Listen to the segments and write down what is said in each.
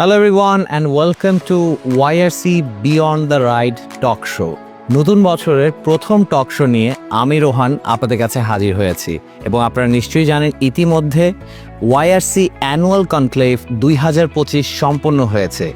Hello, everyone, and welcome to YRC Beyond the ride talk show নতুন বছরের প্রথম talk show নিয়ে আমি রোহান আপনাদের কাছে হাজির হয়েছি এবং আপনারা নিশ্চয়ই জানেন ইতিমধ্যে ওয়াইআরসি অ্যানুয়াল কনক্লেভ দুই হাজার পঁচিশ সম্পন্ন হয়েছে।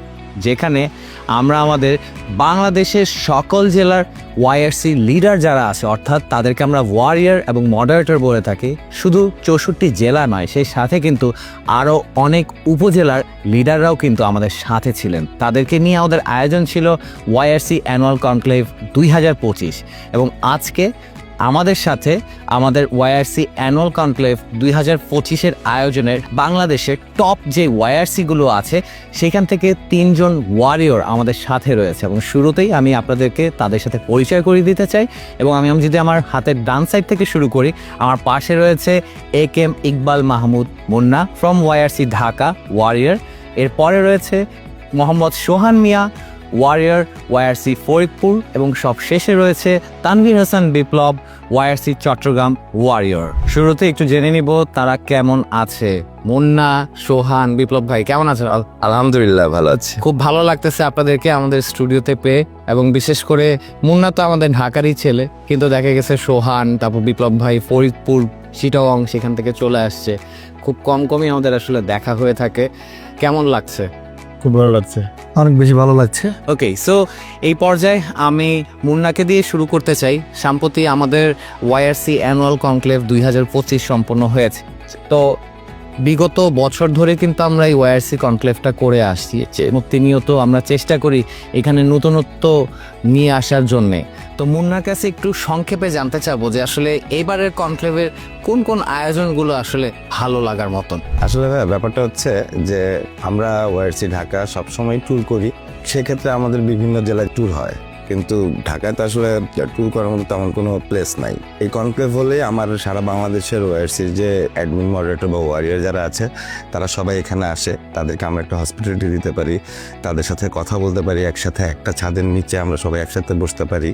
যেখানে আমরা আমাদের বাংলাদেশের সকল জেলার ওয়াইআরসি লিডার যারা আছে, অর্থাৎ তাদেরকে আমরা ওয়ারিয়ার এবং মডারেটর বলে থাকি, শুধু চৌষট্টি জেলা নয়, সেই সাথে কিন্তু আরও অনেক উপজেলার লিডাররাও কিন্তু আমাদের সাথে ছিলেন। তাদেরকে নিয়ে আমাদের আয়োজন ছিল ওয়াইআরসি অ্যানুয়াল কনক্লেভ দুই হাজার পঁচিশ। এবং আজকে আমাদের সাথে আমাদের ওয়াইআরসি অ্যানুয়াল কনক্লেভ দুই হাজার পঁচিশের আয়োজনের বাংলাদেশের টপ যে ওয়াইআরসিগুলো আছে, সেখান থেকে তিনজন ওয়ারিয়র আমাদের সাথে রয়েছে। এবং শুরুতেই আমি আপনাদেরকে তাদের সাথে পরিচয় করিয়ে দিতে চাই এবং আমি যদি আমার হাতের ডান সাইড থেকে শুরু করি, আমার পাশে রয়েছে এ কেম Iqbal Mahmud Munna from YRC Dhaka warrior এরপরে রয়েছে মোহাম্মদ সোহান মিয়া ওয়ারিয়র ওয়াইআরসি ফরিদপুর এবং সব শেষে রয়েছে তানভীর হাসান বিপ্লব ওয়াইআরসি চট্টগ্রাম ওয়ারিয়র শুরুতে একটু জেনে নিব তারা কেমন আছে। মুন্না সোহান বিপ্লব ভাই কেমন আছেন? আলহামদুলিল্লাহ ভালো আছি। খুব ভালো লাগতেছে আপনাদেরকে আমাদের স্টুডিওতে পেয়ে এবং বিশেষ করে মুন্না তো আমাদের ঢাকারই ছেলে কিন্তু দেখা গেছে সোহান তারপর বিপ্লব ভাই ফরিদপুর চিটাগং সেখান থেকে চলে আসছে। খুব কম কমই আমাদের আসলে দেখা হয়ে থাকে। কেমন লাগছে? খুব ভালো লাগছে। অনেক বেশি ভালো লাগছে। ওকে সো এই পর্যায়ে আমি মুন্নাকে দিয়ে শুরু করতে চাই। সম্প্রতি আমাদের ওয়াইআরসি অ্যানুয়াল কনক্লেভ দুই হাজার পঁচিশ সম্পন্ন হয়েছে। তো বিগত বছর ধরে কিন্তু আমরা এই ওয়াইআরসি কনক্লেভটা করে আসছি। প্রতিনিয়ত আমরা চেষ্টা করি এখানে নতুনত্ব নিয়ে আসার জন্যে। তো মুন্নার কাছে একটু সংক্ষেপে জানতে চাবো যে আসলে এবারের কনক্লেভের কোন কোন আয়োজনগুলো আসলে ভালো লাগার মতন? আসলে ভাই, ব্যাপারটা হচ্ছে যে আমরা ওয়ারসি ঢাকা সবসময় ট্যুর করি। সেক্ষেত্রে আমাদের বিভিন্ন জেলায় ট্যুর হয়। কিন্তু ঢাকায় তো আসলে ট্যুর করার মতো তেমন কোনো প্লেস নাই। এই কনক্লেভ হলে আমার সারা বাংলাদেশের ওয়ারসির যে অ্যাডমিন মডারেটর বা ওয়ারিয়ার যারা আছে, তারা সবাই এখানে আসে। তাদেরকে আমরা একটা হসপিটালিটি দিতে পারি, তাদের সাথে কথা বলতে পারি, একসাথে একটা ছাদের নিচে আমরা সবাই একসাথে বসতে পারি।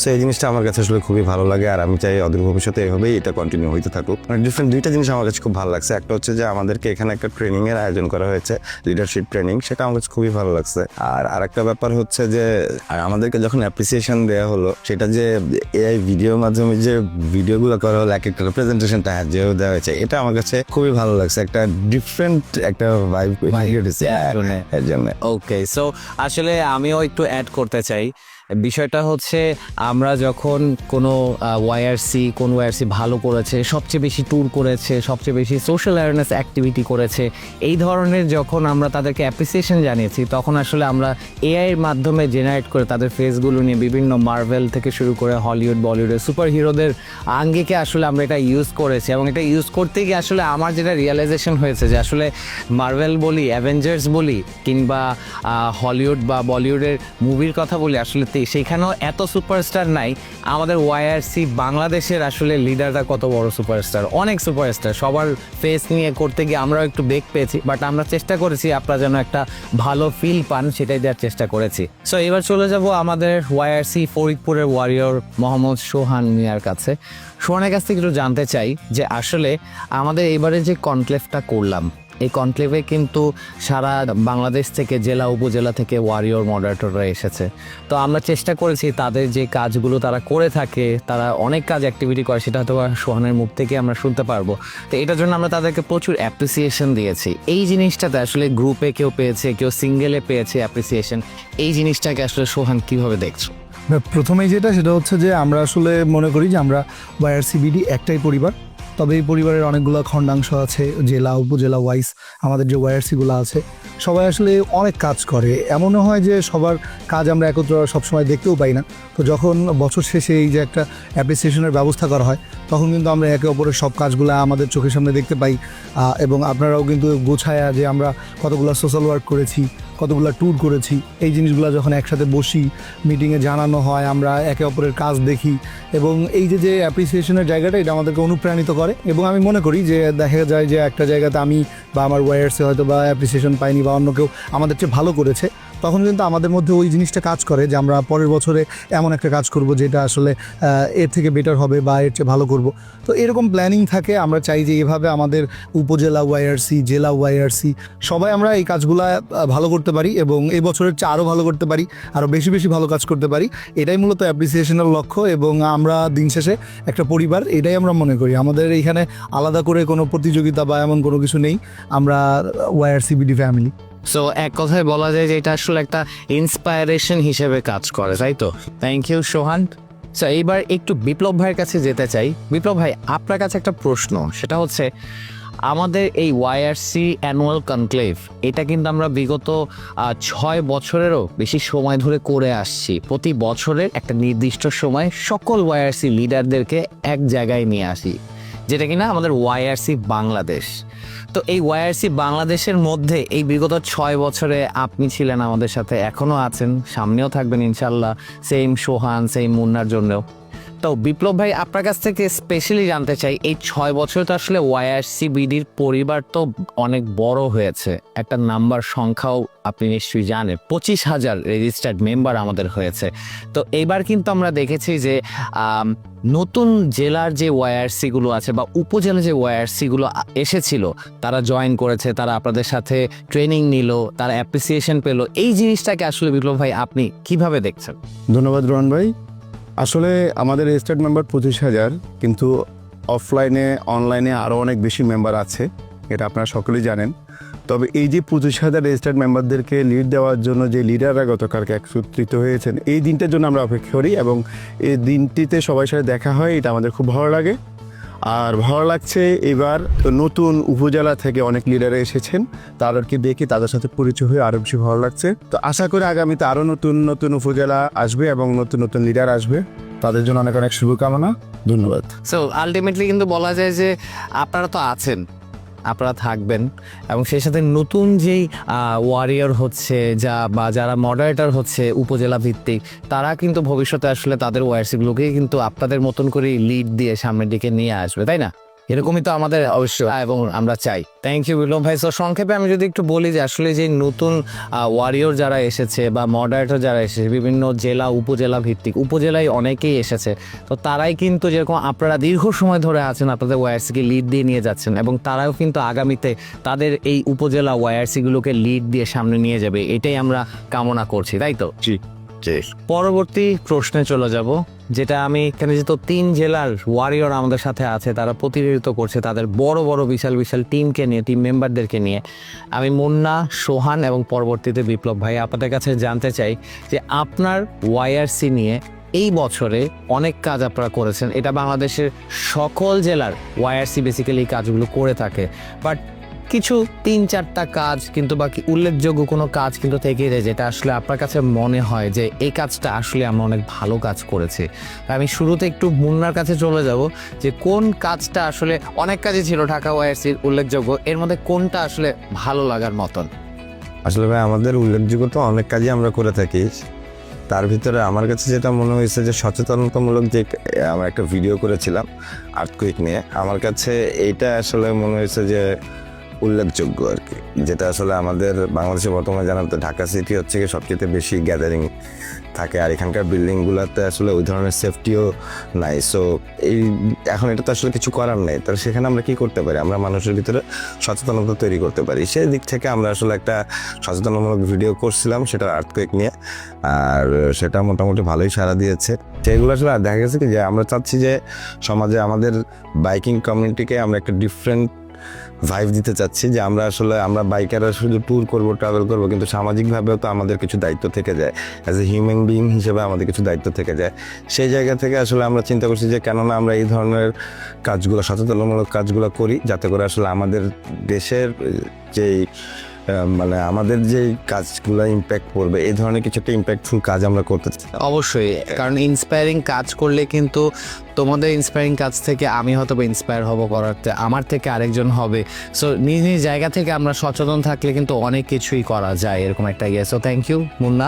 সো এই জিনিসটা আমার কাছে আসলে খুবই ভালো লাগে আর আমি চাই অদূর ভবিষ্যতে এভাবেই এটা কন্টিনিউ হইতে থাকুক। মানে ডিফারেন্ট দুইটা জিনিস আমার কাছে খুব ভালো লাগছে। একটা হচ্ছে যে আমাদেরকে এখানে একটা ট্রেনিংয়ের আয়োজন করা হয়েছে লিডারশিপ ট্রেনিং সেটা আমার কাছে খুবই ভালো লাগছে। আর আরেকটা ব্যাপার হচ্ছে যে, আমাদেরকে যখন অ্যাপ্রিসিয়েশন দেওয়া হলো সেটা যে এআই ভিডিওর মাধ্যমে যে ভিডিওগুলো করা হলো এক একটা প্রেজেন্টেশনটা যেও দেওয়া হয়েছে এটা আমার কাছে খুবই ভালো লাগছে। একটা ডিফারেন্ট একটা ভাইব এর জন্য। ওকে সো আসলে আমিও একটু অ্যাড করতে চাই। বিষয়টা হচ্ছে আমরা যখন কোনো ওয়াইআরসি কোন ওয়াইআরসি ভালো করেছে, সবচেয়ে বেশি ট্যুর করেছে, সবচেয়ে বেশি সোশ্যাল অ্যাওয়ারনেস অ্যাক্টিভিটি করেছে, এই ধরনের যখন আমরা তাদেরকে অ্যাপ্রিসিয়েশন জানিয়েছি, তখন আসলে আমরা এআইয়ের মাধ্যমে জেনারেট করে তাদের ফেসগুলো নিয়ে বিভিন্ন মার্ভেল থেকে শুরু করে হলিউড বলিউডের সুপার হিরোদের আঙ্গিকে আসলে আমরা এটা ইউজ করেছি এবং এটা ইউজ করতে গিয়ে আসলে আমার যেটা রিয়েলাইজেশন হয়েছে যে আসলে মার্ভেল বলি অ্যাভেঞ্জার্স বলি, কিংবা হলিউড বা বলিউডের মুভির কথা বলি, আসলে তে- সেইখানেও এত সুপারস্টার নাই। আমাদের ওয়াইআরসি বাংলাদেশের আসলে লিডাররা কত বড় সুপারস্টার অনেক সুপারস্টার সবার ফেস নিয়ে করতে গিয়ে আমরাও একটু বেগ পেয়েছি বাট আমরা চেষ্টা করেছি আপনারা যেন একটা ভালো ফিল পান, সেটাই দেওয়ার চেষ্টা করেছি। সো এবার চলে যাব আমাদের ওয়াইআরসি ফরিদপুরের ওয়ারিয়র মোহাম্মদ সোহান মিয়ার কাছে। সোহানের কাছ থেকে একটু জানতে চাই যে আসলে আমাদের এবারে যে কনক্লেভটা করলাম এই কনক্লেভে কিন্তু সারা বাংলাদেশ থেকে জেলা, উপজেলা থেকে ওয়ারিয়র মডারেটররা এসেছে। তো আমরা চেষ্টা করেছি তাদের যে কাজগুলো তারা করে থাকে, তারা অনেক কাজ অ্যাক্টিভিটি করে, সেটা হয়তো সোহানের মুখ থেকে আমরা শুনতে পারব। তো এটার জন্য আমরা তাদেরকে প্রচুর অ্যাপ্রিসিয়েশন দিয়েছি। এই জিনিসটাতে আসলে গ্রুপে কেউ পেয়েছে, কেউ সিঙ্গেলে পেয়েছে অ্যাপ্রিসিয়েশন এই জিনিসটাকে আসলে সোহান কীভাবে দেখছ? প্রথমেই যেটা, সেটা হচ্ছে যে আমরা আসলে মনে করি যে আমরা ওয়াইআরসিবিডি একটাই পরিবার। তবে এই পরিবারের অনেকগুলো খণ্ডাংশ আছে, জেলা, উপজেলা ওয়াইজ আমাদের যে ওয়াইআরসিগুলো আছে, সবাই আসলে অনেক কাজ করে। এমনও হয় যে সবার কাজ আমরা একত্র সবসময় দেখতেও পাই না। তো যখন বছর শেষে এই যে একটা অ্যাপ্রিসিয়েশনের ব্যবস্থা করা হয়, তখন কিন্তু আমরা একে অপরের সব কাজগুলো আমাদের চোখের সামনে দেখতে পাই। এবং আপনারাও কিন্তু গোছায়া যে আমরা কতগুলো সোশ্যাল ওয়ার্ক করেছি কতগুলো ট্যুর করেছি, এই জিনিসগুলো যখন একসাথে বসি মিটিংয়ে জানানো হয়, আমরা একে অপরের কাজ দেখি এবং এই যে যে অ্যাপ্রিসিয়েশনের জায়গাটা, এটা আমাদেরকে অনুপ্রাণিত করে এবং আমি মনে করি যে, দেখা যায় যে একটা জায়গাতে আমি বা আমার ওয়ার্সে হয়তো বা অ্যাপ্রিসিয়েশন পাইনি বা অন্য কেউ আমাদের চেয়ে ভালো করেছে। তখন কিন্তু আমাদের মধ্যে ওই জিনিসটা কাজ করে যে আমরা পরের বছরে এমন একটা কাজ করব যেটা আসলে এর থেকে বেটার হবে বা এর চেয়ে ভালো করব। তো এরকম প্ল্যানিং থাকে, আমরা চাই যে এভাবে আমাদের উপজেলা ওয়াইআরসি জেলা ওয়াইআরসি সবাই আমরা এই কাজগুলা ভালো করতে পারি এবং এই বছরের চেয়ে আরও ভালো করতে পারি আরও বেশি বেশি ভালো কাজ করতে পারি, এটাই মূলত অ্যাপ্রিসিয়েশনের লক্ষ্য এবং আমরা দিন শেষে একটা পরিবার, এটাই আমরা মনে করি। আমাদের এইখানে আলাদা করে কোনো প্রতিযোগিতা বা এমন কোনো কিছু নেই, আমরা ওয়াইআরসিবিডি ফ্যামিলি সো এক কথায় বলা যায় যে এটা আসলে একটা ইন্সপায়ারেশন হিসেবে কাজ করে, তাই তো? থ্যাংক ইউ সোহান সো এইবার একটু বিপ্লব ভাইয়ের কাছে যেতে চাই। বিপ্লব ভাই, আপনার কাছে একটা প্রশ্ন, সেটা হচ্ছে, আমাদের এই ওয়াইআরসি অ্যানুয়াল কনক্লেভ এটা কিন্তু আমরা বিগত ছয় বছরেরও বেশি সময় ধরে করে আসছি। প্রতি বছরের একটা নির্দিষ্ট সময় সকল ওয়াইআরসি লিডারদেরকে এক জায়গায় নিয়ে আসি, যেটা কিনা আমাদের ওয়াইআরসি বাংলাদেশ। তো এই ওয়াইআরসি বাংলাদেশের মধ্যে এই বিগত ছয় বছরে আপনি ছিলেন আমাদের সাথে, এখনও আছেন, সামনেও থাকবেন ইনশাল্লাহ সেম সোহান সেইম মুন্নার জন্যও। তো বিপ্লব ভাই, আপনার কাছ থেকে স্পেশালি জানতে চাই, এই ছয় বছর তো আসলে ওয়াইআরসি বিডির পরিবার তো অনেক বড় হয়েছে। একটা নাম্বার সংখ্যাও আপনি নিশ্চয়ই জানেন, পঁচিশ হাজার রেজিস্টার্ড মেম্বার আমাদের হয়েছে। তো এইবার কিন্তু আমরা দেখেছি যে নতুন জেলার যে ওয়াইআরসি গুলো আছে বা উপজেলা যে ওয়াইআরসি গুলো আ- এসেছিল, তারা জয়েন করেছে, তারা আপনাদের সাথে ট্রেনিং নিল, তারা অ্যাপ্রিসিয়েশন পেল। এই জিনিসটাকে আসলে বিপ্লব ভাই, আপনি কীভাবে দেখছেন? ধন্যবাদ রোহন ভাই। আসলে আমাদের রেজিস্টার্ড মেম্বার পঁচিশ হাজার, কিন্তু অফলাইনে অনলাইনে আরও অনেক বেশি মেম্বার আছে, এটা আপনারা সকলেই জানেন। তবে এই যে পঁচিশ হাজার রেজিস্টার্ড মেম্বারদেরকে লিড দেওয়ার জন্য যে লিডাররা গতকালকে একসূত্রিত হয়েছেন, এই দিনটার জন্য আমরা অপেক্ষা করি এবং এই দিনটিতে সবাই সাথে দেখা হয়, এটা আমাদের খুব ভালো লাগে। আর ভালো লাগছে এবার নতুন উপজেলা থেকে অনেক লিডারে এসেছেন। তাদেরকে দেখে তাদের সাথে পরিচয় হয়ে আরও বেশি ভালো লাগছে। তো আশা করি আগামীতে আরও নতুন নতুন উপজেলা আসবে এবং নতুন নতুন লিডার আসবে। তাদের জন্য অনেক অনেক শুভকামনা। ধন্যবাদ। সো আলটিমেটলি কিন্তু বলা যায় যে আপনারা তো আছেন। আপনারা থাকবেন এবং সেই সাথে নতুন যেই ওয়ারিয়র হচ্ছে যা বা যারা মডারেটর হচ্ছে উপজেলা ভিত্তিক, তারা কিন্তু ভবিষ্যতে আসলে তাদের ওয়ারসিগুলোকে কিন্তু আপনাদের মতন করে লিড দিয়ে সামনের দিকে নিয়ে আসবে, তাই না? এরকমই তো আমাদের অবশ্য এবং আমরা চাই। থ্যাংক ইউ বিলম ভাই। সো সংক্ষেপে আমি যদি একটু বলি যে আসলে যে নতুন ওয়ারিয়র যারা এসেছে বা মডারেটর যারা এসেছে, বিভিন্ন জেলা, উপজেলা ভিত্তিক, উপজেলায় অনেকেই এসেছে, তো তারাই কিন্তু যেরকম আপনারা দীর্ঘ সময় ধরে আছেন, আপনাদের ওয়াইআরসিকে লিড দিয়ে নিয়ে যাচ্ছেন, এবং তারাও কিন্তু আগামীতে তাদের এই উপজেলা ওয়াইআরসিগুলোকে লিড দিয়ে সামনে নিয়ে যাবে, এটাই আমরা কামনা করছি, তাই তো? জি। পরবর্তী প্রশ্নে চলে যাব, যেটা আমি এখানে যেহেতু তিন জেলার ওয়ারিয়র আমাদের সাথে আছে, তারা প্রতিনিধিত্ব করছে তাদের বড় বড়, বিশাল বিশাল টিমকে নিয়ে টিম মেম্বারদেরকে নিয়ে। আমি মুন্না, সোহান এবং পরবর্তীতে বিপ্লব ভাই, আপনাদের কাছে জানতে চাই যে আপনার ওয়াইআরসি নিয়ে এই বছরে অনেক কাজ আপনারা করেছেন। এটা বাংলাদেশের সকল জেলার ওয়াইআরসি বেসিক্যালি কাজগুলো করে থাকে। বাট কিছু তিন চারটা কাজ, কিন্তু বাকি উল্লেখযোগ্য কোনো কাজ কিন্তু থেকে যায়, যেটা আসলে আপনার কাছে মনে হয় যে এই কাজটা আসলে আমরা অনেক ভালো কাজ করেছি। আমি শুরুতে একটু মুন্নার কাছে চলে যাব যে কোন কাজটা আসলে অনেক কাজই ছিল ঢাকা ওয়াইআরসির উল্লেখযোগ্য, এর মধ্যে কোনটা আসলে ভালো লাগার মতন? আসলে ভাই, আমাদের উল্লেখযোগ্য তো অনেক কাজই আমরা করে থাকি। তার ভিতরে আমার কাছে যেটা মনে হয়েছে যে সচেতনতামূলক যে আমরা একটা ভিডিও করেছিলাম আর্থকুইক নিয়ে, আমার কাছে এইটা আসলে মনে হয়েছে যে উল্লেখযোগ্য আর কি। যেটা আসলে আমাদের বাংলাদেশে বর্তমানে জানা তো, ঢাকা সিটি হচ্ছে কি সবচেয়ে বেশি গ্যাদারিং থাকে। আর এখানকার বিল্ডিংগুলোতে আসলে ওই ধরনের সেফটিও নাই। সো এই এখন এটা তো আসলে কিছু করার নেই। তাহলে সেখানে আমরা কি করতে পারি? আমরা মানুষের ভিতরে সচেতনতা তৈরি করতে পারি। সেই দিক থেকে আমরা আসলে একটা সচেতনমূলক ভিডিও করছিলাম সেটা আর্থকুয়েক নিয়ে। আর সেটা মোটামুটি ভালোই সাড়া দিয়েছে। সেগুলো আসলে দেখা গেছে কি যে, আমরা চাচ্ছি যে সমাজে আমাদের বাইকিং কমিউনিটিকে আমরা একটা ডিফারেন্ট ভাইব দিতে চাচ্ছি যে আমরা আসলে, আমরা বাইকাররা শুধু ট্যুর করব ট্রাভেল করব, কিন্তু সামাজিকভাবেও তো আমাদের কিছু দায়িত্ব থেকে যায়। অ্যাজ এ হিউম্যান বিইং হিসেবে আমাদের কিছু দায়িত্ব থেকে যায়। সেই জায়গা থেকে আসলে আমরা চিন্তা করছি যে কেননা আমরা এই ধরনের কাজগুলো সচেতনমূলক কাজগুলো করি, যাতে করে আসলে আমাদের দেশের, যেই মানে আমাদের যে কাজগুলো ইম্প্যাক্ট পড়বে এই ধরনের কিছু একটা ইম্প্যাক্টফুল কাজ আমরা করতে চাই। অবশ্যই কারণ ইন্সপায়ারিং কাজ করলে কিন্তু তোমাদের ইন্সপায়ারিং কাজ থেকে আমি হয়তো ইন্সপায়ার হব করাতে আমার থেকে আরেকজন হবে। সো নিজ নিজ জায়গা থেকে আমরা সচেতন থাকলে কিন্তু অনেক কিছুই করা যায় এরকম একটা ইয়ে সো থ্যাংক ইউ মুন্না।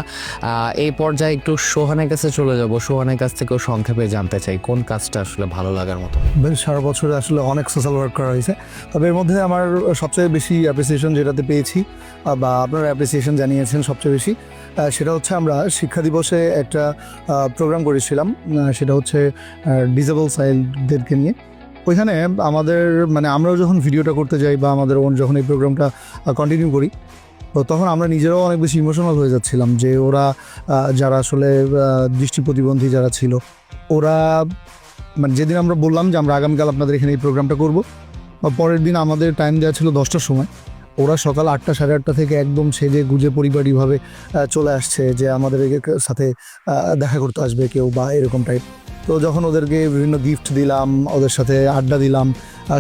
এই পর্যায়ে একটু সোহানের কাছে চলে যাব। সোহানের কাছ থেকেও সংক্ষেপে জানতে চাই কোন কাজটা আসলে ভালো লাগার মতো? বেশ সারা বছরে আসলে অনেক সোশ্যাল ওয়ার্ক করা হয়েছে। তবে এর মধ্যে আমার সবচেয়ে বেশি অ্যাপ্রিসিয়েশন যেটাতে পেয়েছি বা আপনারা অ্যাপ্রিসিয়েশন জানিয়েছেন সবচেয়ে বেশি। সেটা হচ্ছে আমরা শিক্ষা দিবসে একটা প্রোগ্রাম করেছিলাম সেটা হচ্ছে ডিজেবল চাইল্ডদেরকে নিয়ে। ওইখানে আমাদের মানে আমরাও যখন ভিডিওটা করতে যাই বা আমাদের যখন এই প্রোগ্রামটা কন্টিনিউ করি, তো তখন আমরা নিজেরাও অনেক বেশি ইমোশনাল হয়ে যাচ্ছিলাম যে ওরা যারা আসলে দৃষ্টি প্রতিবন্ধী যারা ছিল, ওরা মানে যেদিন আমরা বললাম যে আমরা আগামীকাল আপনাদের এখানে এই প্রোগ্রামটা করব, বা পরের দিন আমাদের টাইম দেওয়া ছিল দশটার সময় ওরা সকাল আটটা সাড়ে আটটা থেকে একদম সেজে গুজে পরিবারীভাবে চলে আসছে যে আমাদের সাথে দেখা করতে আসবে কেউ বা এরকম টাইপ তো যখন ওদেরকে বিভিন্ন গিফট দিলাম, ওদের সাথে আড্ডা দিলাম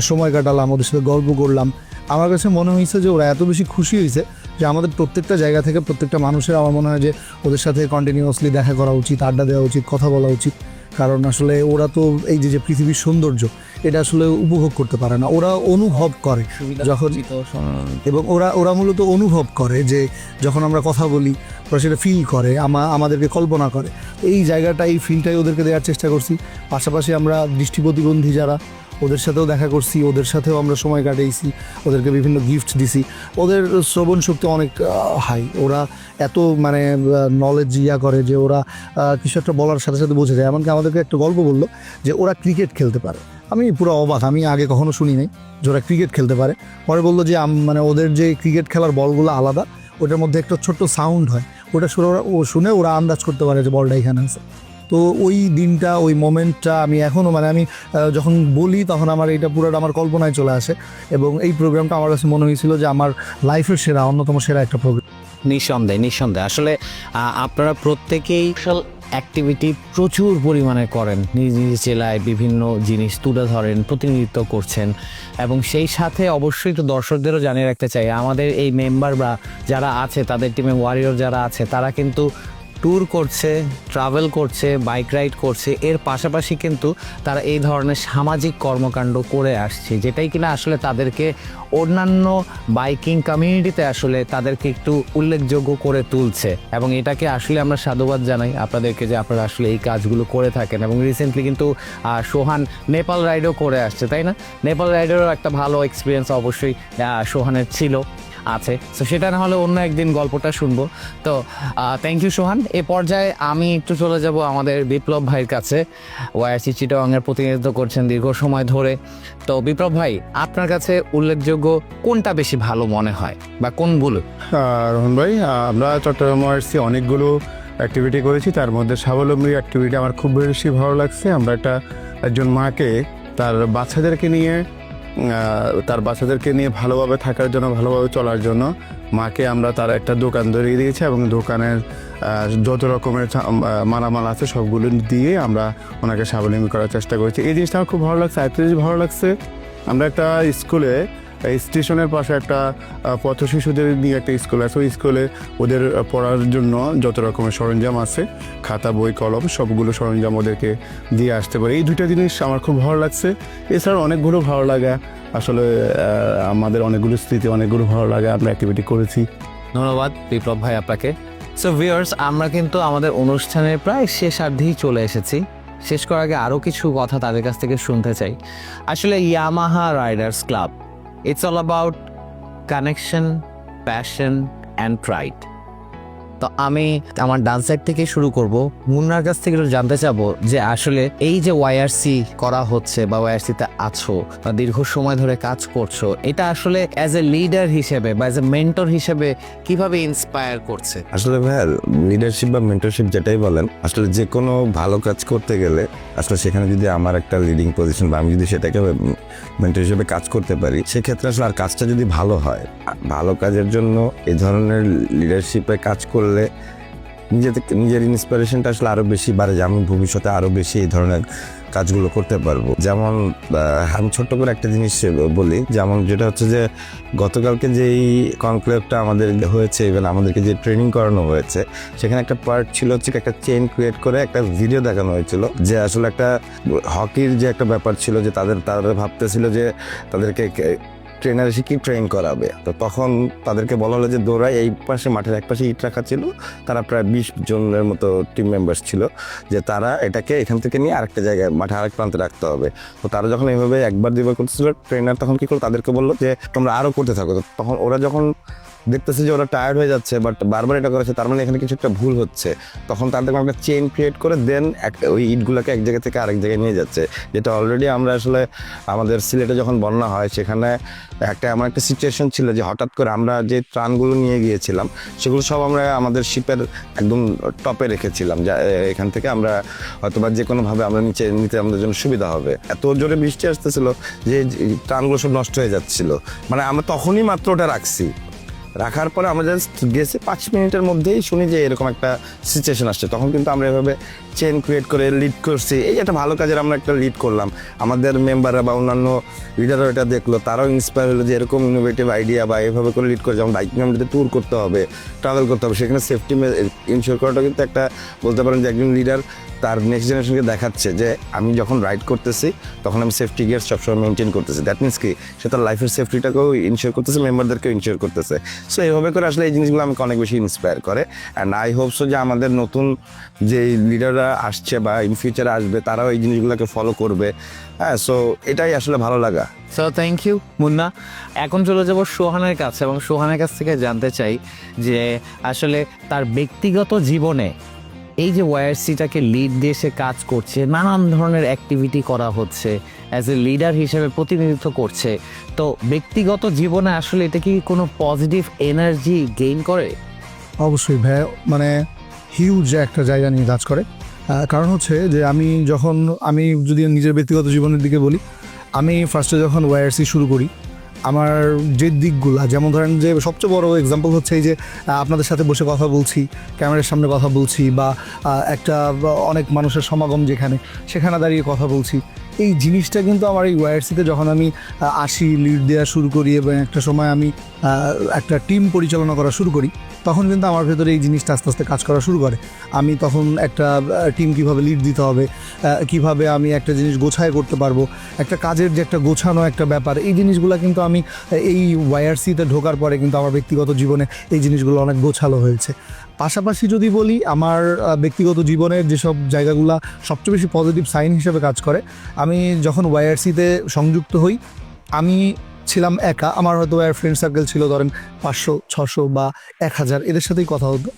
সময় কাটালাম, ওদের সাথে গল্প করলাম, আমার কাছে মনে হয়েছে যে ওরা এত বেশি খুশি হয়েছে যে আমাদের প্রত্যেকটা জায়গা থেকে প্রত্যেকটা মানুষের আমার মনে হয় যে ওদের সাথে কন্টিনিউয়াসলি দেখা করা উচিত, আড্ডা দেওয়া উচিত, কথা বলা উচিত। কারণ আসলে ওরা তো এই যে যে পৃথিবীর সৌন্দর্য এটা আসলে উপভোগ করতে পারে না। ওরা অনুভব করে যখন এবং ওরা ওরা মূলত অনুভব করে যে যখন আমরা কথা বলি ওরা সেটা ফিল করে আমা আমাদেরকে কল্পনা করে। এই জায়গাটা এই ফিলটাই ওদেরকে দেওয়ার চেষ্টা করছি। পাশাপাশি আমরা দৃষ্টি প্রতিবন্ধী যারা ওদের সাথেও দেখা করছি, ওদের সাথেও আমরা সময় কাটিয়েছি, ওদেরকে বিভিন্ন গিফট দিছি। ওদের শ্রবণ শক্তি অনেক হাই ওরা এত মানে নলেজ ইয়া করে যে ওরা কিছু একটা বলার সাথে সাথে বুঝে যায়। এমনকি আমাদেরকে একটা গল্প বলল যে ওরা ক্রিকেট খেলতে পারে। আমি পুরো অবাক, আমি আগে কখনো শুনি নাই যে ওরা ক্রিকেট খেলতে পারে। পরে বলল যে মানে ওদের যে ক্রিকেট খেলার বলগুলো আলাদা, ওটার মধ্যে একটা ছোট্ট সাউন্ড হয়। ওটা শুনে ওরা, ও শুনে ওরা আন্দাজ করতে পারে যে বলটা এখানে আছে। তো ওই দিনটা, ওই মোমেন্টটা আমি এখনও মানে আমি যখন বলি তখন আমার এটা পুরোটা আমার কল্পনায় চলে আসে। এবং এই প্রোগ্রামটা আমার কাছে মনে হয়েছিল যে আমার লাইফের সেরা, অন্যতম সেরা একটা প্রোগ্রাম নিঃসন্দেহে নিঃসন্দেহে। আসলে আপনারা প্রত্যেকেই অ্যাক্টিভিটি প্রচুর পরিমাণে করেন। নিজ নিজ জেলায় বিভিন্ন জিনিস তুলে ধরেন, প্রতিনিধিত্ব করছেন। এবং সেই সাথে অবশ্যই তো দর্শকদেরও জানিয়ে রাখতে চাই, আমাদের এই মেম্বার বা যারা আছে, তাদের টিমে ওয়ারিয়র যারা আছে, তারা কিন্তু ট্যুর করছে ট্রাভেল করছে বাইক রাইড করছে, এর পাশাপাশি কিন্তু তারা এই ধরনের সামাজিক কর্মকাণ্ড করে আসছে, যেটাই কিনা আসলে তাদেরকে অন্যান্য বাইকিং কমিউনিটিতে আসলে তাদেরকে একটু উল্লেখযোগ্য করে তুলছে, এবং এটাকে আসলে আমরা সাধুবাদ জানাই আপনাদেরকে যে আপনারা আসলে এই কাজগুলো করে থাকেন, এবং রিসেন্টলি কিন্তু সোহান নেপাল রাইডও করে আসছে, তাই না? নেপাল রাইডেরও একটা ভালো এক্সপিরিয়েন্স অবশ্যই সোহানের ছিল। আছে। তো সেটা না হলে অন্য একদিন গল্পটা শুনব। তো থ্যাংক ইউ সোহান। এ পর্যায়ে আমি একটু চলে যাব আমাদের বিপ্লব ভাইয়ের কাছে। ওয়াইআরসি চিটাংয়ের প্রতিনিধিত্ব করছেন দীর্ঘ সময় ধরে। তো, বিপ্লব ভাই, আপনার কাছে উল্লেখযোগ্য কোনটা বেশি ভালো মনে হয়? বা কোনগুলো? আর রোহন ভাই আমরা চট্টগ্রাম ওয়ার্সি অনেকগুলো অ্যাক্টিভিটি করেছি। তার মধ্যে স্বাবলম্বী অ্যাক্টিভিটি আমার খুব বেশি ভালো লাগছে। আমরা একটা একজন মাকে, তার বাচ্চাদেরকে নিয়ে তার বাচ্চাদেরকে নিয়ে ভালোভাবে থাকার জন্য, ভালোভাবে চলার জন্য মাকে আমরা তার একটা দোকান ধরিয়ে দিয়েছি এবং দোকানের যত রকমের মালামাল আছে সবগুলো দিয়ে আমরা ওনাকে স্বাবলম্বী করার চেষ্টা করেছি। এই জিনিসটা আমার খুব ভালো লাগছে জিনিস ভালো লাগছে। আমরা একটা স্কুলে স্টেশনের পাশে একটা পথ শিশুদের নিয়ে একটা স্কুল আছে। ওই স্কুলে ওদের পড়ার জন্য যত রকমের সরঞ্জাম আছে, খাতা, বই, কলম, সবগুলো সরঞ্জাম ওদেরকে দিয়ে আসতে পারে। এই দুইটা জিনিস আমার খুব ভালো লাগছে। এছাড়া অনেকগুলো ভালো লাগা। আসলে আমাদের অনেকগুলো স্মৃতি, অনেকগুলো ভালো লাগা আমরা অ্যাক্টিভিটি করেছি। ধন্যবাদ বিপ্লব ভাই আপনাকে। সো ভিউয়ার্স আমরা কিন্তু আমাদের অনুষ্ঠানের প্রায় শেষার্ধেই চলে এসেছি। শেষ করার আগে আরও কিছু কথা তাদের কাছ থেকে শুনতে চাই। আসলে Yamaha riders club It's all about connection, passion, and pride. তো আমি আমার ডান্স সাইড থেকে শুরু করব। মুন্নার কাছ থেকে জানতে চাবো যে আসলে এই যে ওয়াইআরসি করা হচ্ছে বা ওয়াইআরসিতে আছো বা দীর্ঘ সময় ধরে কাজ করছ, এটা আসলে অ্যাজ এ লিডার হিসেবে বা অ্যাজ এ মেন্টর হিসেবে কীভাবে ইন্সপায়ার করছে? আসলে ভাইয়া লিডারশিপ বা মেন্টরশিপ যেটাই বলেন, আসলে যে কোনো ভালো কাজ করতে গেলে, আসলে সেখানে যদি আমার একটা লিডিং পজিশন বা আমি যদি সেটাকে মেন্টর হিসেবে কাজ করতে পারি, সেক্ষেত্রে আসলে আর কাজটা যদি ভালো হয়, ভালো কাজের জন্য এই ধরনের লিডারশিপে কাজ করলে নিজে থেকে নিজের ইন্সপিরেশনটা আসলে আরও বেশি বাড়ে যে আমি ভবিষ্যতে আরও বেশি এই ধরনের কাজগুলো করতে পারব। যেমন আমি ছোট্ট করে একটা জিনিস বলি, যেমন যেটা হচ্ছে যে গতকালকে যেই কনক্লেভটা আমাদের হয়েছে ইভেন আমাদেরকে যে ট্রেনিং করানো হয়েছে, সেখানে একটা পার্ট ছিল হচ্ছে একটা চেন ক্রিয়েট করে একটা ভিডিও দেখানো হয়েছিল যে আসলে একটা হকির যে একটা ব্যাপার ছিল যে তাদের, তারা ভাবতেছিল যে তাদেরকে ট্রেনার এসে কি ট্রেন করাবে। তো তখন তাদেরকে বলা হলো যে দৌড়ায় এই পাশে মাঠের এক পাশে ইট রাখা ছিল, তারা প্রায় বিশ জনের মতো টিম মেম্বার্স ছিল, যে তারা এটাকে এখান থেকে নিয়ে আরেকটা জায়গায়, মাঠে আরেক প্রান্তে রাখতে হবে। তো তারা যখন এইভাবে একবার দুইবার করতেছিল ট্রেনার তখন কি করল? তাদেরকে বলল যে, তোমরা আরও করতে থাকো। তখন ওরা যখন দেখতেছি যে ওরা টায়ার্ড হয়ে যাচ্ছে বাট বারবার এটা করেছে, তার মানে এখানে কিছু একটা ভুল হচ্ছে। তখন দেখলাম একটা চেন ক্রিয়েট করে দেন একটা ওই ইটগুলোকে এক জায়গা থেকে আরেক জায়গায় নিয়ে যাচ্ছে। যেটা অলরেডি আমরা আসলে আমাদের সিলেটে যখন বন্যা হয়, সেখানে একটা এমন একটা সিচুয়েশন ছিল যে হঠাৎ করে আমরা যে ত্রাণগুলো নিয়ে গিয়েছিলাম, সেগুলো সব আমরা আমাদের শিপের একদম টপে রেখেছিলাম। যা এখান থেকে আমরা হয়তোবা যে কোনোভাবে আমরা নিচে নিতে আমাদের জন্য সুবিধা হবে। এত জোরে বৃষ্টি আসতেছিল যে যে ত্রাণগুলো সব নষ্ট হয়ে যাচ্ছিল। মানে আমরা তখনই মাত্র ওটা রাখছি। রাখার পরে আমরা জাস্ট গেছে পাঁচ মিনিটের মধ্যেই শুনি যে এরকম একটা সিচুয়েশন আসছে। তখন কিন্তু আমরা এভাবে চেন ক্রিয়েট করে লিড করছি। এই একটা ভালো কাজের আমরা একটা লিড করলাম। আমাদের মেম্বাররা বা অন্যান্য লিডাররা এটা দেখল, তারাও ইন্সপায়ার হলো যে এরকম ইনোভেটিভ আইডিয়া বা এভাবে করে লিড করে, যেমন বাইক নিয়ে আমাদের ট্যুর করতে হবে ট্রাভেল করতে হবে, সেখানে সেফটি ইনশিওর করাটা কিন্তু একটা বলতে পারেন যে একজন লিডার তার নেক্সট জেনারেশনকে দেখাচ্ছে যে আমি যখন রাইড করতেছি, তখন আমি সেফটি গিয়ার সবসময় মেনটেন করতেছি। দ্যাট মিনস কি? সে তার লাইফের সেফটিটাকেও ইনশিওর করতেছে মেম্বারদেরকেও ইনশিওর করতেছে। সো এইভাবে করে আসলে এই জিনিসগুলো আমাকে অনেক বেশি ইন্সপায়ার করে। অ্যান্ড আই হোপ সো যে আমাদের নতুন যে লিডাররা আসছে বা ইন ফিউচারে আসবে তারাও এই জিনিসগুলোকে ফলো করবে। হ্যাঁ সো এটাই আসলে ভালো লাগা। So thank you Munna. এখন চলে যাব সোহানের কাছে এবং সোহানের কাছ থেকে জানতে চাই যে আসলে তার ব্যক্তিগত জীবনে এই যে ওয়াইআরসিটাকে লিড দিয়ে সে কাজ করছে নানান ধরনের অ্যাক্টিভিটি করা হচ্ছে অ্যাজ এ লিডার হিসেবে প্রতিনিধিত্ব করছে তো ব্যক্তিগত জীবনে আসলে এটা কি কোনো পজিটিভ এনার্জি গেইন করে? অবশ্যই ভাই মানে হিউজ একটা জায়গা নিয়ে কাজ করে। কারণ হচ্ছে যে আমি যখন আমি যদি নিজের ব্যক্তিগত জীবনের দিকে বলি, আমি ফার্স্টে যখন ওয়াইআরসি শুরু করি, আমার যে দিকগুলো, যেমন ধরেন যে সবচেয়ে বড় এক্সাম্পল হচ্ছে এই যে আপনাদের সাথে বসে কথা বলছি, ক্যামেরার সামনে কথা বলছি বা একটা অনেক মানুষের সমাগম যেখানে, সেখানে দাঁড়িয়ে কথা বলছি। এই জিনিসটা কিন্তু আমার এই ওয়াইআরসিতে যখন আমি আসি লিড দেওয়া শুরু করি এবং একটা সময় আমি একটা টিম পরিচালনা করা শুরু করি, তখন কিন্তু আমার ভেতরে এই জিনিসটা আস্তে আস্তে কাজ করা শুরু করে। আমি তখন একটা টিম কীভাবে লিড দিতে হবে কীভাবে আমি একটা জিনিস গোছায় করতে পারব, একটা কাজের যে একটা গোছানো একটা ব্যাপার, এই জিনিসগুলো কিন্তু আমি, এই ওয়াইআরসিতে ঢোকার পরে কিন্তু আমার ব্যক্তিগত জীবনে এই জিনিসগুলো অনেক গোছালো হয়েছে। পাশাপাশি যদি বলি, আমার ব্যক্তিগত জীবনের যেসব জায়গাগুলো সবচেয়ে বেশি পজিটিভ সাইন হিসেবে কাজ করে, আমি যখন ওয়াইআরসিতে সংযুক্ত হই, আমি ছিলাম একা। আমার হয়তো ফ্রেন্ড সার্কেল ছিল ধরেন পাঁচশো, ছশো বা এক হাজার, এদের সাথেই কথা হতো।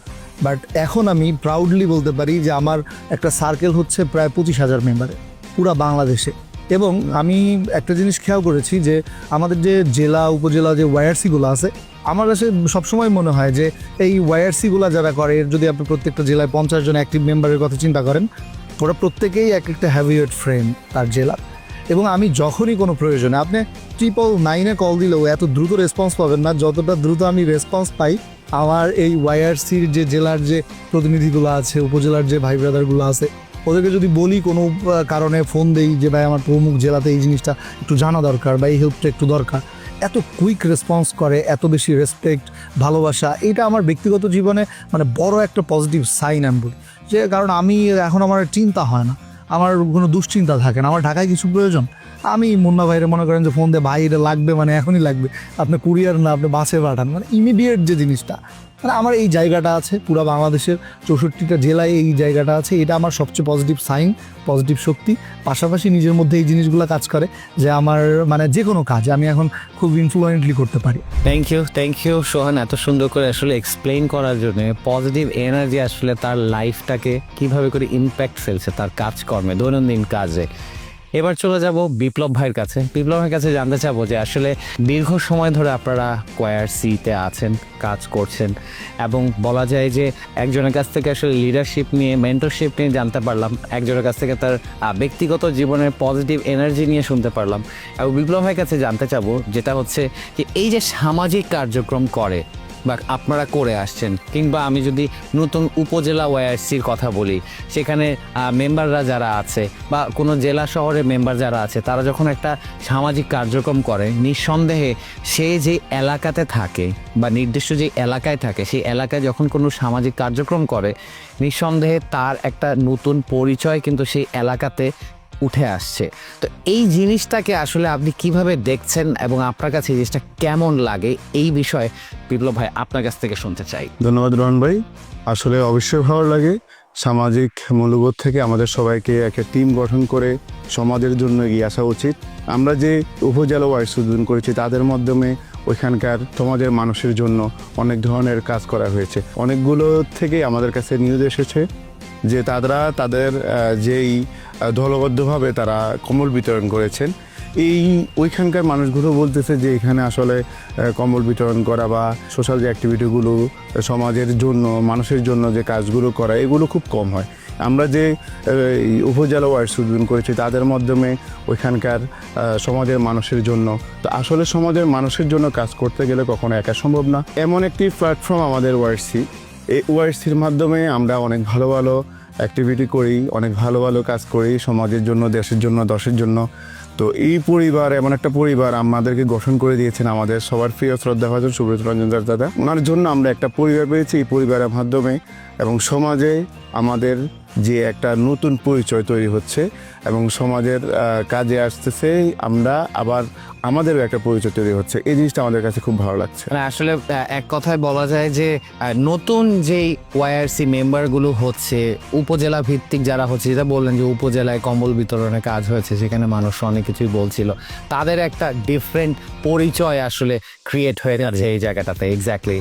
বাট এখন আমি প্রাউডলি বলতে পারি যে আমার একটা সার্কেল হচ্ছে প্রায় পঁচিশ হাজার মেম্বারে পুরা বাংলাদেশে। এবং আমি একটা জিনিস খেয়াল করেছি যে আমাদের যে জেলা, উপজেলা যে ওয়াইআরসিগুলো আছে, আমার কাছে সবসময় মনে হয় যে এই ওয়াইআরসিগুলো যারা করে যদি আপনি প্রত্যেকটা জেলায় পঞ্চাশ জন অ্যাক্টিভ মেম্বারের কথা চিন্তা করেন, ওরা প্রত্যেকেই এক একটা হ্যাভিয়েট ফ্রেম তার জেলা। এবং আমি যখনই কোনো প্রয়োজনে, আপনি ট্রিপল নাইনে কল দিলেও এত দ্রুত রেসপন্স পাবেন না, যতটা দ্রুত আমি রেসপন্স পাই, আমার এই ওয়াইআরসির যে জেলার যে প্রতিনিধিগুলো আছে, উপজেলার যে ভাই ব্রাদারগুলো আছে ওদেরকে যদি বলি কোনো কারণে ফোন দেই যে, ভাই, আমার প্রমুখ জেলাতে এই জিনিসটা একটু জানা দরকার বা এই হেল্পটা একটু দরকার। এত কুইক রেসপন্স করে, এত বেশি রেসপেক্ট ভালোবাসা, এটা আমার ব্যক্তিগত জীবনে মানে বড় একটা পজিটিভ সাইন আমি বলি। যে, কারণ আমি এখন আমার চিন্তা হয় না, আমার কোনো দুশ্চিন্তা থাকে না, আমার ঢাকায় কিছু প্রয়োজন আমি মুন্না ভাইরে মনে করেন যে ফোন দিয়ে, ভাই, এটা লাগবে মানে এখনই লাগবে। আপনি কুরিয়ার না, আপনি বাসে পাঠান। মানে ইমিডিয়েট যে জিনিসটা মানে আমার এই জায়গাটা আছে, পুরো বাংলাদেশের চৌষট্টিটা জেলায় এই জায়গাটা আছে। এটা আমার সবচেয়ে পজিটিভ সাইন পজিটিভ শক্তি। পাশাপাশি নিজের মধ্যে এই জিনিসগুলো কাজ করে যে আমার মানে যে কোনো কাজ আমি এখন খুব ইনফ্লুয়েন্টলি করতে পারি। Thank you thank you Sohan, এত সুন্দর করে আসলে এক্সপ্লেইন করার জন্য পজিটিভ এনার্জি আসলে তার লাইফটাকে কীভাবে করে ইম্প্যাক্ট ফেলছে, তার কাজকর্মে, দৈনন্দিন কাজে। এবার চলে যাব বিপ্লব ভাইয়ের কাছে। বিপ্লব ভাইয়ের কাছে জানতে চাবো যে আসলে দীর্ঘ সময় ধরে আপনারা কোয়ার সিতে আছেন, কাজ করছেন এবং বলা যায় যে একজনের কাছ থেকে আসলে লিডারশিপ নিয়ে মেন্টরশিপ নিয়ে জানতে পারলাম, একজনের কাছ থেকে তার ব্যক্তিগত জীবনের পজিটিভ এনার্জি নিয়ে শুনতে পারলাম। এবং বিপ্লব ভাইয়ের কাছে জানতে চাবো যেটা হচ্ছে যে এই যে সামাজিক কার্যক্রম করে বা আপনারা করে আসছেন, কিংবা আমি যদি নতুন উপজেলা ওয়াইআরসির কথা বলি, সেখানে মেম্বাররা যারা আছে, বা কোনো জেলা শহরে মেম্বার যারা আছে, তারা যখন একটা সামাজিক কার্যক্রম করে, নিঃসন্দেহে সে যে এলাকাতে থাকে, বা নির্দিষ্ট যে এলাকায় থাকে, সেই এলাকায় যখন কোনো সামাজিক কার্যক্রম করে, নিঃসন্দেহে তার একটা নতুন পরিচয় কিন্তু সেই এলাকাতে উঠে আসছে। তো এই জিনিসটাকে আসলে আপনি কীভাবে দেখছেন এবং আপনার কাছে এই জিনিসটা কেমন লাগে, এই বিষয়ে বিপ্লব ভাই আপনার কাছ থেকে শুনতে চাই। ধন্যবাদ রহন ভাই। আসলে অবশ্যই ভালো লাগে। সামাজিক মূল্যবোধ থেকে আমাদের সবাইকে একটা টিম গঠন করে সমাজের জন্য এগিয়ে আসা উচিত। আমরা যে উপজেলা ওয়াইস উদ্বোধন করেছি, তাদের মাধ্যমে ওইখানকার সমাজের মানুষের জন্য অনেক ধরনের কাজ করা হয়েছে। অনেকগুলো থেকে আমাদের কাছে নিউজ এসেছে যে তারা তাদের যেই দলবদ্ধভাবে তারা কম্বল বিতরণ করেছেন। এই ওইখানকার মানুষগুলো বলতেছে যে এখানে আসলে কম্বল বিতরণ করা বা সোশ্যাল যে অ্যাক্টিভিটিগুলো সমাজের জন্য, মানুষের জন্য যে কাজগুলো করা, এগুলো খুব কম হয়। আমরা যে উপজেলা ওয়ার্ডস উদ্বোধন করেছি, তাদের মাধ্যমে ওইখানকার সমাজের মানুষের জন্য। তো আসলে সমাজের মানুষের জন্য কাজ করতে গেলে কখনো একা সম্ভব না। এমন একটি প্ল্যাটফর্ম আমাদের ওয়ার্সি এই ওয়ার্সির মাধ্যমে আমরা অনেক ভালো ভালো অ্যাক্টিভিটি করি, অনেক ভালো ভালো কাজ করি, সমাজের জন্য, দেশের জন্য, দশের জন্য। তো এই পরিবার, এমন একটা পরিবার আমাদেরকে গঠন করে দিয়েছেন আমাদের সবার প্রিয় শ্রদ্ধা ভাজন সুব্রত রঞ্জন দাস দাদা। ওনার জন্য আমরা একটা পরিবার পেয়েছি, এই পরিবারের মাধ্যমে এবং সমাজে আমাদের যে একটা নতুন পরিচয় তৈরি হচ্ছে এবং সমাজের কাজে আসতেছে আমরা আবার আমাদেরও একটা পরিচয় তৈরি হচ্ছে। এই জিনিসটা আমাদের কাছে খুব ভালো লাগছে। মানে আসলে এক কথায় বলা যায় যে নতুন যেই ওয়াইআরসি মেম্বারগুলো হচ্ছে উপজেলা ভিত্তিক যারা হচ্ছে যেটা বললেন যে উপজেলায় কম্বল বিতরণের কাজ হয়েছে সেখানে মানুষ অনেক কিছুই বলছিল। তাদের একটা ডিফারেন্ট পরিচয় আসলে ক্রিয়েট হয়ে যাচ্ছে এই জায়গাটাতে এক্স্যাক্টলি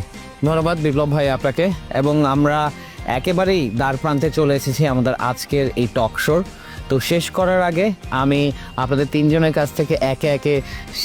ধন্যবাদ বিপ্লব ভাই আপনাকে এবং আমরা একেবারেই দ্বার প্রান্তে চলে এসেছি আমাদের আজকের এই টক শোর তো শেষ করার আগে আমি আপনাদের তিনজনের কাছ থেকে একে একে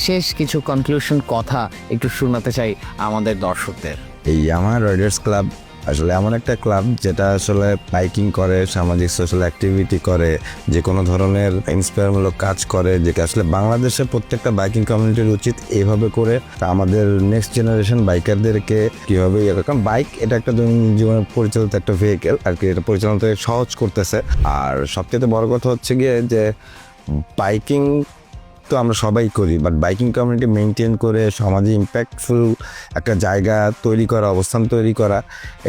শেষ কিছু কনক্লুশন কথা একটু শোনাতে চাই আমাদের দর্শকদের। এই আমার রাইডার্স ক্লাব আসলে এমন একটা ক্লাব যেটা আসলে বাইকিং করে, সামাজিক সোশ্যাল অ্যাক্টিভিটি করে যে কোনো ধরনের ইন্সপায়ারমূলক কাজ করে, যেটা আসলে বাংলাদেশের প্রত্যেকটা বাইকিং কমিউনিটির উচিত এভাবে করে আমাদের নেক্সট জেনারেশন বাইকারদেরকে কীভাবে এরকম বাইক এটা একটা দৈনন্দিন জীবনে পরিচালিত একটা ভেহিকেল আর কি এটা পরিচালনাতে সহজ করতেছে। আর সবচেয়ে বড় কথা হচ্ছে গিয়ে যে, বাইকিং তো আমরা সবাই করি বাট বাইকিং কমিউনিটি মেনটেন করে সমাজে ইম্প্যাক্টফুল একটা জায়গা তৈরি করা অবস্থান তৈরি করা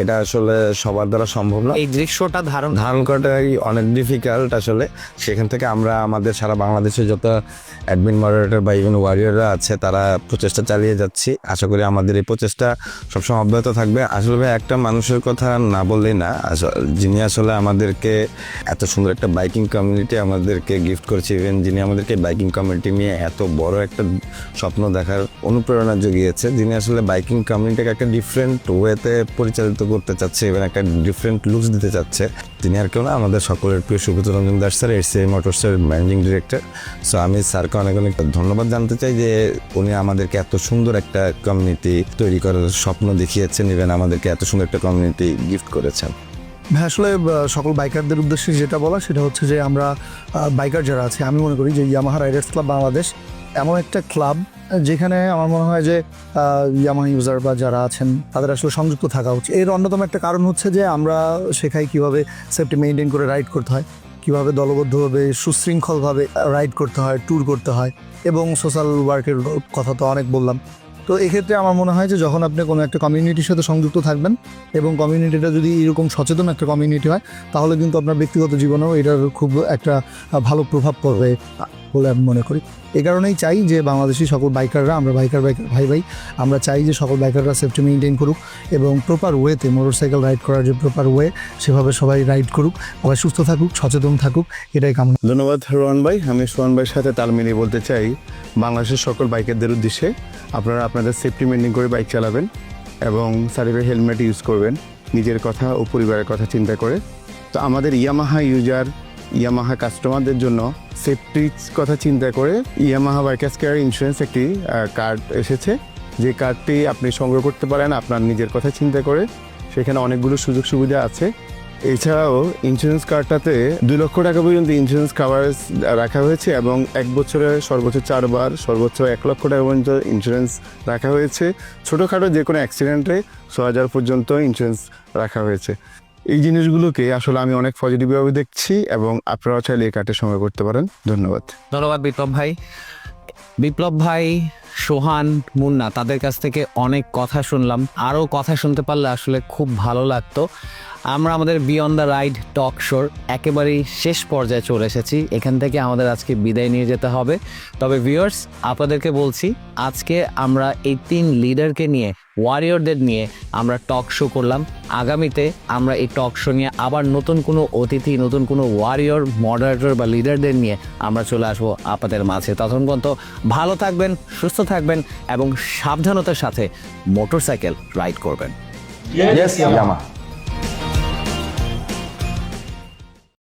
এটা আসলে সবার দ্বারা সম্ভব না। এই দৃশ্যটা ধারণ ধারণ করাটাই অনেক ডিফিকাল্ট আসলে। সেখান থেকে আমরা আমাদের সারা বাংলাদেশে যত অ্যাডমিন মডারেটর বা ইভেন ওয়ারিয়াররা আছে তারা প্রচেষ্টা চালিয়ে যাচ্ছি। আশা করি আমাদের এই প্রচেষ্টা সবসময় অব্যাহত থাকবে। আসলে ভাই একটা মানুষের কথা না বললেই না যিনি আসলে আমাদেরকে এত সুন্দর একটা বাইকিং কমিউনিটি আমাদেরকে গিফট করেছে ইভেন যিনি আমাদেরকে বাইকিং কমিউনিটি নিয়ে এত বড় একটা স্বপ্ন দেখার অনুপ্রেরণা জুগিয়েছে, যিনি আসলে বাইকিং কমিউনিটিকে একটা ডিফারেন্ট ওয়েতে পরিচালিত করতে চাচ্ছে এবং একটা ডিফারেন্ট লুকস দিতে চাচ্ছে। তিনি আর কেউ না, আমাদের সকলের প্রিয় সুব্রত রঞ্জন দাস স্যার, এস এসিআই মোটরসের ম্যানেজিং ডিরেক্টর সো আমি স্যারকে অনেক অনেক ধন্যবাদ জানতে চাই যে উনি আমাদেরকে এত সুন্দর একটা কমিউনিটি তৈরি করার স্বপ্ন দেখিয়েছেন ইভেন আমাদেরকে এত সুন্দর একটা কমিউনিটি গিফট করেছেন। ভাই, আসলে সকল বাইকারদের উদ্দেশ্যে যেটা বলা সেটা হচ্ছে যে আমরা বাইকার যারা আছে, আমি মনে করি যে ইয়ামাহা রাইডার্স ক্লাব বাংলাদেশ এমন একটা ক্লাব যেখানে আমার মনে হয় যে ইয়ামাহা ইউজার বা যারা আছেন, তাদের আসলে সংযুক্ত থাকা উচিত। এর অন্যতম একটা কারণ হচ্ছে যে আমরা শেখাই কীভাবে সেফটি মেনটেন করে রাইড করতে হয়, কীভাবে দলবদ্ধভাবে সুশৃঙ্খলভাবে রাইড করতে হয় ট্যুর করতে হয় এবং সোশ্যাল ওয়ার্কের কথা তো অনেক বললাম। তো এক্ষেত্রে আমার মনে হয় যে যখন আপনি কোনো একটা কমিউনিটির সাথে সংযুক্ত থাকবেন এবং কমিউনিটিটা যদি এরকম সচেতন একটা কমিউনিটি হয়, তাহলে কিন্তু আপনার ব্যক্তিগত জীবনেও এটার খুব একটা ভালো প্রভাব পড়বে। বলে আমি মনে করি। এই কারণেই চাই যে বাংলাদেশি সকল বাইকাররা, আমরা বাইকার বাইকার, ভাই ভাই, আমরা চাই যে সকল বাইকাররা সেফটি মেনটেন করুক এবং প্রপার ওয়েতে মোটরসাইকেল রাইড করার যে প্রপার ওয়ে সেভাবে সবাই রাইড করুক, সবাই সুস্থ থাকুক, সচেতন থাকুক, এটাই কামনা। ধন্যবাদ, রোহান ভাই। আমি সোহান ভাইয়ের সাথে তাল মিলিয়ে বলতে চাই, বাংলাদেশের সকল বাইকারদের উদ্দেশ্যে আপনারা আপনাদের সেফটি মেনটেন করে বাইক চালাবেন এবং সার্টিফাইড হেলমেট ইউজ করবেন, নিজের কথা ও পরিবারের কথা চিন্তা করে। তো আমাদের ইয়ামাহা ইউজার ইয়ামাহা কাস্টমারদের জন্য সেফটির কথা চিন্তা করে ইয়ামাহা বাইকার্স কেয়ার ইন্স্যুরেন্স একটি কার্ড এসেছে। যে কার্ডটি আপনি সংগ্রহ করতে পারেন আপনার নিজের কথা চিন্তা করে, সেখানে অনেকগুলো সুযোগ সুবিধা আছে। এছাড়াও ইন্স্যুরেন্স কার্ডটাতে দুই লক্ষ টাকা পর্যন্ত ইন্স্যুরেন্স কাভারেজ রাখা হয়েছে এবং এক বছরে সর্বোচ্চ চারবার, সর্বোচ্চ এক লক্ষ টাকা পর্যন্ত ইন্স্যুরেন্স রাখা হয়েছে। ছোটোখাটো যে কোনো অ্যাক্সিডেন্টে ছ হাজার পর্যন্ত ইন্স্যুরেন্স রাখা হয়েছে। এই জিনিসগুলোকে আসলে আমি অনেক পজিটিভভাবে দেখছি এবং আপনারাও চাইলে এই কার্ডে সময় করতে পারেন। ধন্যবাদ। ধন্যবাদ বিপ্লব ভাই। বিপ্লব ভাই সোহান, মুন্না, তাদের কাছ থেকে অনেক কথা শুনলাম। আরও কথা শুনতে পারলে আসলে খুব ভালো লাগতো। আমরা আমাদের বিয়ন্ড দ্য রাইড টক শোর একেবারেই শেষ পর্যায়ে চলে এসেছি। এখান থেকে আমাদের আজকে বিদায় নিয়ে যেতে হবে। তবে ভিউয়ার্স আপনাদেরকে বলছি, আজকে আমরা এই তিন লিডারকে নিয়ে ওয়ারিয়রদের নিয়ে আমরা টক শো করলাম। আগামীতে আমরা এই টক শো নিয়ে আবার নতুন কোনো অতিথি, নতুন কোনো ওয়ারিয়র মডারেটর বা লিডারদের নিয়ে আমরা চলে আসব আপনাদের মাঝে। তখন পর্যন্ত ভালো থাকবেন, সুস্থ থাকবেন এবং সাবধানতার সাথে মোটরসাইকেল রাইড করবেন।